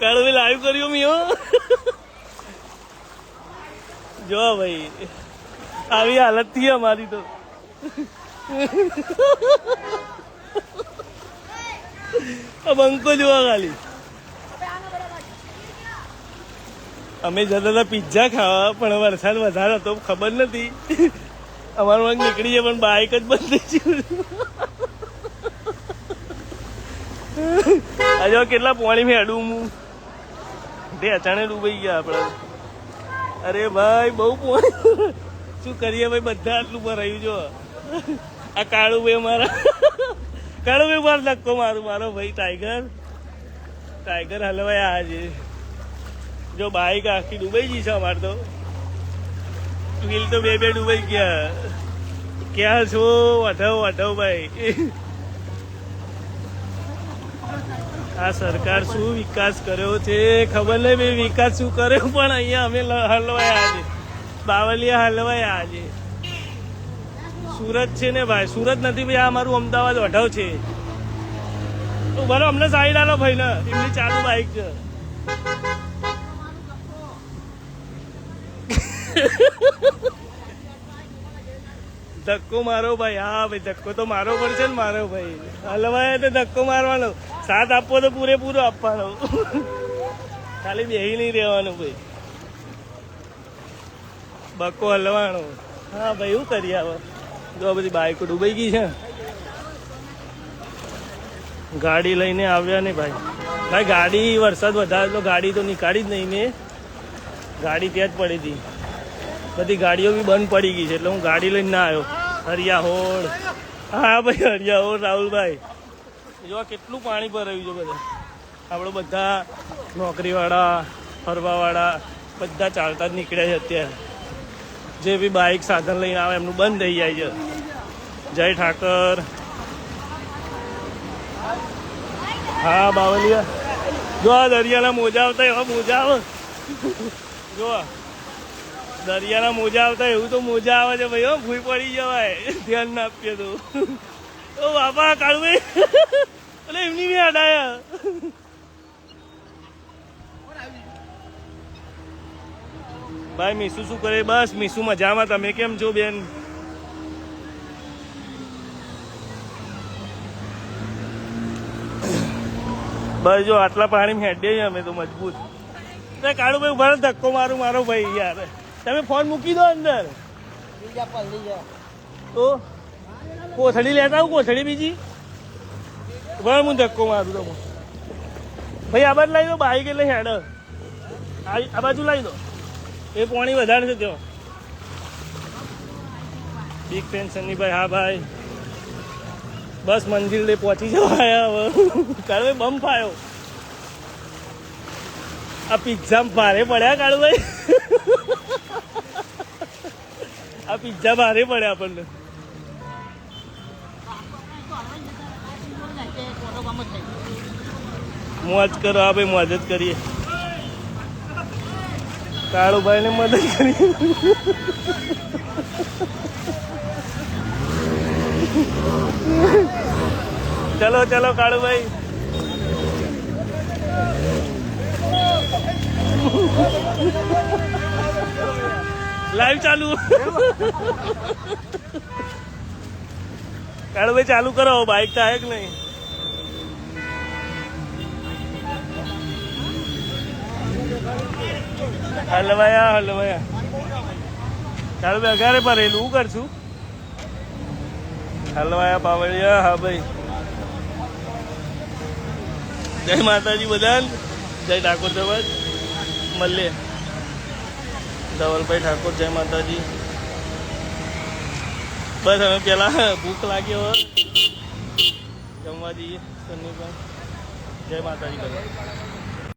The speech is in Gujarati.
કાળું લાઈવ કર્યું મિયો જો ભાઈ, આવી હાલતથી અમારી તો. બંકો જોવા ખાલી. અમે જતા હતા પિઝા ખાવા, પણ વરસાદ વધારે હતો, ખબર નથી. અમારું વાંક નીકળી જાય, પણ બાઇક જ બંધ થઈ ગયું. આજે કેટલા પાણી મેં અડું હું. તે અચાણે ડૂબાઈ ગયા આપણે. અરે ભાઈ, બહુ શું કરીએ ભાઈ, બધા આટલું રહ્યું, જો. આ કાળું ભાઈ મારા કાળું ભાઈ મારો ધક્કો મારું, મારો ભાઈ ટાઈગર. ટાઈગર હલવાયા આજે. જો બાઈક આખી ડૂબાઈ ગઈ છે અમારે તો. વ્હીલ તો બે બે ડૂબાઈ ગયા. ક્યાં છો? વઢવ વઢવ ભાઈ. આ સરકાર શું વિકાસ કર્યો છે? ખબર નહીં ભાઈ વિકાસ શું કર્યો, પણ અહીંયા અમે હલવાયા આજે. બાવલિયા હલવાયા આજે. સુરત છે ને ભાઈ? સુરત નથી ભાઈ, આ અમારું અમદાવાદ વઢવ છે. તો બરો અમને સાઈડ આલો ભાઈ, ને. એમની ચાલુ બાઈક છે. ધક્કો મારો ભાઈ. હા, ભાઈ, ધક્કો તો મારો પડશે ને મારો ભાઈ. હલવાય તો ધક્કો મારવાનો. સાથ આપવો તો પૂરેપૂરો આપવાનો. ખાલી બેહી નહીં રહેવાનું ભાઈ. બક્કો હલવાનો. હા, ભાઈ શું કરી આવે. જો બધી બાઈકો ડૂબાઈ ગઈ છે. ગાડી લઈને આવ્યા ને ભાઈ. ભાઈ, ગાડી વરસાદ વધારે તો ગાડી તો નીકાળી જ નહીં મેં. ગાડી ત્યાં જ પડી હતી. બધી ગાડીઓ બી બંધ પડી ગઈ છે, એટલે હું ગાડી લઈને ના આવ્યો. હરિયાહોળ હા ભાઈ હરિયાહોળ રાહુલભાઈ. જો કેટલું પાણી ભરાયું છે બધા. આપણે બધા નોકરીવાળા, ફરવાવાળા, બધા ચાલતા જ નીકળ્યા છે અત્યારે. જે બી બાઇક સાધન લઈને આવે, એમનું બંધ થઈ જાય છે. જય ઠાકર. હા, બાવલિયા. જો આ દરિયાના મોજા આવતા એવા મોજા આવે. જો આ. દરિયાના મોજા આવતા એવું તો મોજા આવે છે ભાઈ, હો, ભૂઈ પડી જવાય. ધ્યાન ના આપીએ તો. ઓ બાપા કાળુભાઈ એટલે એમની બી અડાયા ભાઈ, મીસુ શું કરે? બસ, મીસુ મજામાં. તમે કેમ છો, બેન? બસ, જો, આટલા પાણી હેડીએ અમે તો મજબૂત. કાળુભાઈ, ઊભા ધક્કો મારું, મારો ભાઈ, યાર. તમે ફોન મૂકી દો અંદર. તો કોથળી લેતા આવું, કોથળી બીજી? ઊભા હું ધક્કો મારું તમે ભાઈ, આ બાજુ લાવી દો, બાઈક એટલે હેડ. આ બાજુ લાવી દો. એ પાણી વધારે છે ત્યાં. બિગ ટેન્શનની ભાઈ, હા ભાઈ. બસ મંજિલ પહોંચી જવાયા હવે. ભાઈ બમ ફાયો આ પિઝા ભારે પડ્યા કાળુભાઈ. આ પિઝા ભારે પડે આપણને. મોજ કરો, આ ભાઈ મોજ જ કરીએ. કાળુભાઈને મદદ કરીએ. ચલો ચલો, કાળુભાઈ. લાઈવ ચાલુ. કાળુભાઈ ચાલુ કરો બાઈક તો આવે કે નહીં? હલવાયા હલવાયા. કાળુભાઈ અગારે ભરેલું હું કરશું? હલવાયા પાવડિયા હા ભાઈ. જય માતાજી બધાને. જય ઠાકોર સમાજ. મળીએ. ધવલભાઈ ઠાકોર, જય માતાજી. બસ અમે પેલા ભૂખ લાગી હોય જમવા જઈએ. સન્નીભાઈ જય માતાજી.